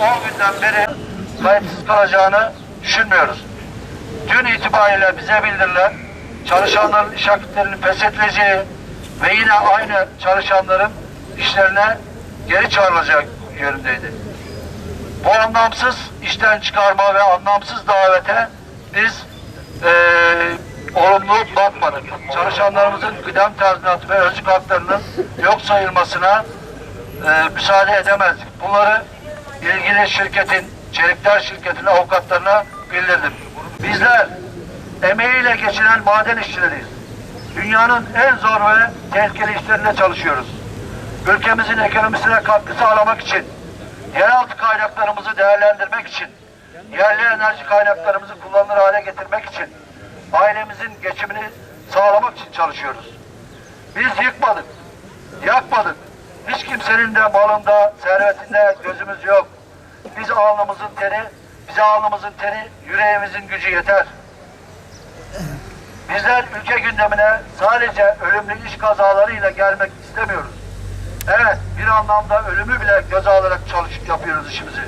Arkadaşlar yaklaşık 10 günden beri kayıtsız kalacağını düşünmüyoruz. Dün itibariyle bize bildirilen çalışanların iş akitlerinin feshedileceği ve yine aynı çalışanların işlerine geri çağrılacağı yönündeydi. Bu anlamsız işten çıkarma ve anlamsız davete biz eee olumlu bakmadık. Çalışanlarımızın kıdem tazminatı ve özlük haklarının yok sayılmasına eee müsaade edemezdik. Bunları ilgili şirketin, Çelikler şirketinin avukatlarına bildirdim. Bizler emeğiyle geçinen maden işçileriyiz. Dünyanın en zor ve tehlikeli işlerinde çalışıyoruz. Ülkemizin ekonomisine katkı sağlamak için, yeraltı kaynaklarımızı değerlendirmek için, yerli enerji kaynaklarımızı kullanılır hale getirmek için, ailemizin geçimini sağlamak için çalışıyoruz. Biz yıkmadık, yakmadık. Hiç kimsenin de malında, servetinde gözümüz yok. Biz alnımızın teri, bize alnımızın teri, yüreğimizin gücü yeter. Bizler ülke gündemine sadece ölümlü iş kazalarıyla gelmek istemiyoruz. Evet, bir anlamda ölümü bile göze alarak çalışıp yapıyoruz işimizi.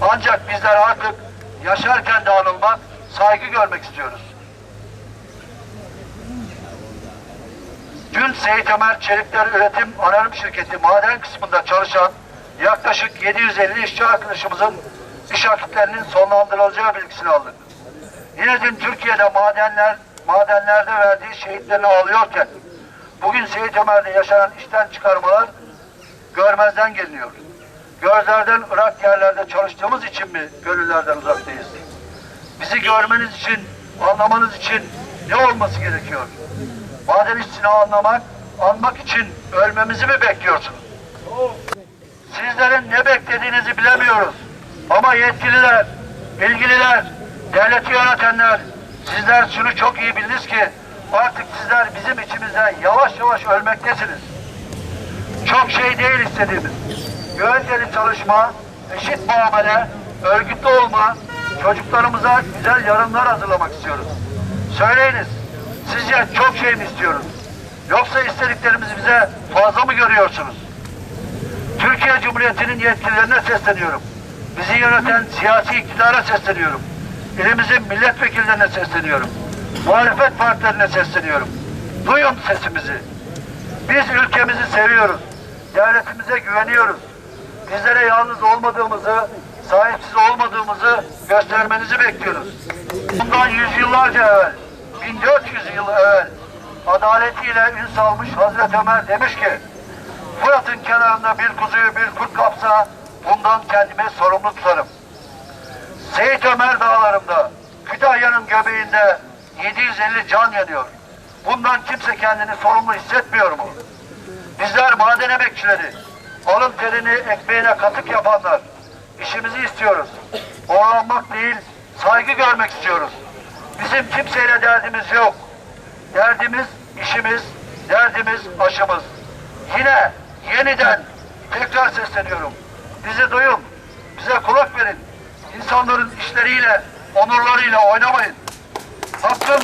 Ancak bizler artık yaşarken de anılmak, saygı görmek istiyoruz. Dün Seyit Ömer Çelikler Üretim Anonim Şirketi maden kısmında çalışan yaklaşık 750 işçi arkadaşımızın iş akitlerinin sonlandırılacağı bilgisini aldık. Yine dün Türkiye'de madenler madenlerde verdiği şehitlerini ağlıyorken bugün Seyit Ömer'de yaşanan işten çıkarmalar görmezden geliniyor. Gözlerden ırak yerlerde çalıştığımız için mi gönüllerden uzaktayız? Bizi görmeniz için, anlamanız için ne olması gerekiyor? Maden işçisini anlamak, anmak için ölmemizi mi bekliyorsunuz? Sizlerin ne beklediğinizi bilemiyoruz. Ama yetkililer, ilgililer, devleti yönetenler, sizler şunu çok iyi bildiniz ki artık sizler bizim içimizde yavaş yavaş ölmektesiniz. Çok şey değil istediğimiz. Güvenceli çalışma, eşit muamele, örgütlü olma, çocuklarımıza güzel yarınlar hazırlamak istiyoruz. Söyleyiniz, sizce çok şey mi istiyoruz? Yoksa istediklerimizi bize fazla mı görüyorsunuz? Türkiye Cumhuriyeti'nin yetkililerine sesleniyorum. Bizi yöneten siyasi iktidara sesleniyorum. İlimizin milletvekillerine sesleniyorum. Muhalefet partilerine sesleniyorum. Duyun sesimizi. Biz ülkemizi seviyoruz. Devletimize güveniyoruz. Bizlere yalnız olmadığımızı, sahipsiz olmadığımızı göstermenizi bekliyoruz. Bundan yüzyıllarca evvel, 1400 yıl evvel adaletiyle ün salmış Hazreti Ömer demiş ki Fırat'ın kenarında bir kuzuyu bir kurt kapsa bundan kendimi sorumlu tutarım. Seyit Ömer dağlarında Kütahya'nın göbeğinde 750 can yanıyor. Bundan kimse kendini sorumlu hissetmiyor mu? Bizler maden emekçileri, alın terini ekmeğine katık yapanlar, işimizi istiyoruz. Oğlanmak değil, saygı görmek istiyoruz. Bizim kimseyle derdimiz yok. Derdimiz işimiz, derdimiz aşımız. Yine yeniden tekrar sesleniyorum. Bizi duyun, bize kulak verin. İnsanların işleriyle, onurlarıyla oynamayın. Hakkın